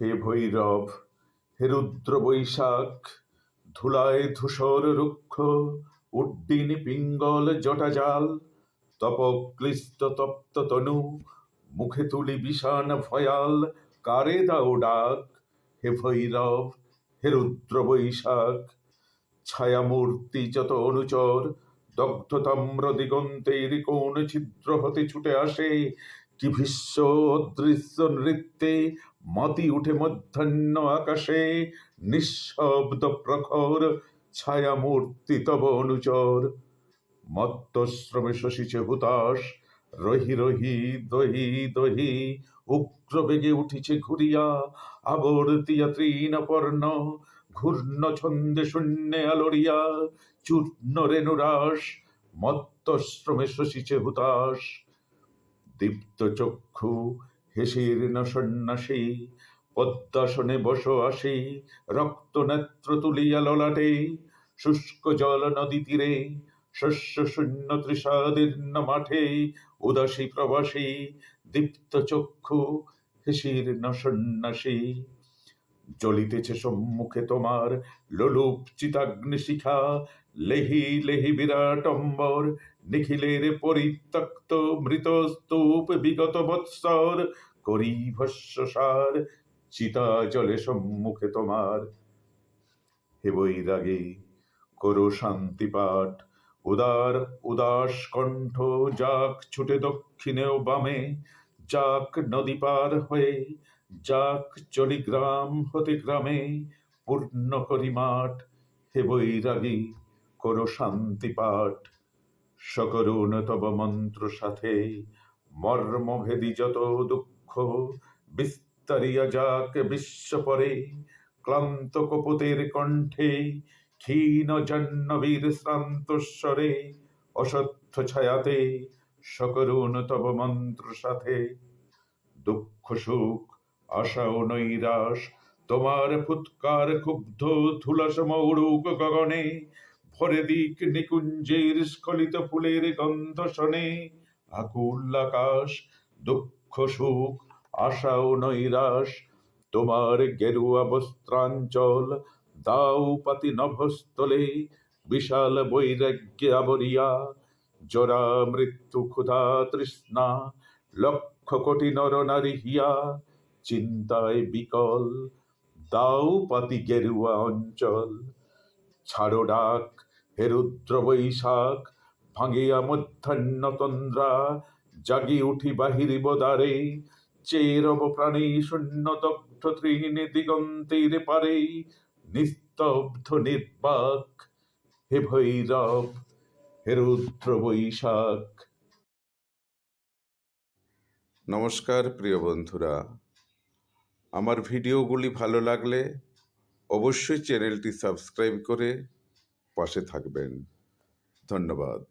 হে ভৈরব, হে রুদ্র বৈশাখ, ধুলায় ধূসর রুক্ষ, উড্ডিন পিঙ্গল জটাজাল তপক্লিষ্ট তপ্ত তনু, মুখে তুলি বিষান ভয়াল, কারে দাও ডাক, হে ভৈরব, হে রুদ্র বৈশাখ, ছায়ামূর্তি যত অনুচর দগ্ধ তাম্র দিগন্তের কোন ছিদ্র হতে ছুটে আসে, কি ভীষ্ম অদৃশ্য নৃত্যে মতি উঠে মধ্যাহ্ন আকাশে, নিঃশব্দ প্রখর ছায়া মূর্তি তব অনুচর। মত্তশ্রমে শশিছে হুতাশ, রহি রহি দহি দহি উগ্র বেগে উঠিছে ঘুরিয়া আবর্তিয়া তৃণপর্ণ ঘূর্ণ ছন্দে শূন্যে আলোড়িয়া চূর্ণ রেণুরাস মত্তশ্রমে শশিছে হুতাশ। দীপ্ত চক্ষু হেসির্ণ সন্ন্যাসী পদ্মাসনে বস আসি রক্ত নেত্র তুলিয়া ললাটে, শুষ্ক জল নদী তীরে, শস্য শূন্য তৃষাদীর্ণ মাঠে, উদাসী প্রবাসী, দীপ্ত চক্ষু হেসির্ণ সন্ন্যাসী জ্বলিতেছে সম্মুখে তোমার লোলুপ চিতাগ্নি শিখা লেহি লেহি বিরাট অম্বর, নিখিলের পরিত্যক্ত মৃত স্তূপ বিগত বৎসর করি ভস্যসার চিতা জলে সম্মুখে তোমার। হে বৈরাগী, করো শান্তি পাঠ। উদার, উদাস কণ্ঠ যাক ছুটে দক্ষিণে ও বামে, যাক নদী পার হয়ে যাক চলি গ্রাম হতে গ্রামে, পূর্ণ করি মাঠ হে বৈরাগী, করো শান্তি পাঠ। সকরুণ তব মন্ত্র সাথে মর্মভেদী যত দুঃখ, বিস্তারিয়া যাক বিশ্ব পরে, ক্লান্ত কপতের কণ্ঠে, ক্ষীণ জাহ্নবীর শ্রান্তস্বরে অসত্য ছায়াতে সকরুণ তব মন্ত্র সাথে, দুঃখ সুখ আশা ও নৈরাশ, তোমার ফুৎকার ক্ষুব্ধ ধুলাসম উড়ুক গগনে, ভরে দিক নিকুঞ্জের স্খলিত ফুলের গন্ধ শনে, আকুল আকাশ, দুঃখ সুখ, আশা ও নৈরাশ, তোমার গেরুয়া বস্ত্রাঞ্চল, দাও পাতি নভস্থলে, বিশাল বৈরাগ্যে আবরিয়া জরা মৃত্যু ক্ষুধা তৃষ্ণা, লক্ষ কোটি নর নারী হিয়া চিন্তায় বিকল, দাও পাতি গেরুয়া অঞ্চল। ছাড়ো ডাক হে রুদ্র বৈশাখ, ভাঙিয়া মধ্যাহ্ন তন্দ্রা, জাগি উঠি বাহিরিব দ্বারে। চেরব প্রাণী শূন্য দগ্ধ ত্রিহীনে দিগন্তের পারে। নিস্তব্ধ নির্বাক হে ভৈরব, হে রুদ্র বৈশাখ। নমস্কার প্রিয় বন্ধুরা। আমার ভিডিওগুলি ভালো লাগলে অবশ্যই চ্যানেলটি সাবস্ক্রাইব করে পাশে থাকবেন। ধন্যবাদ।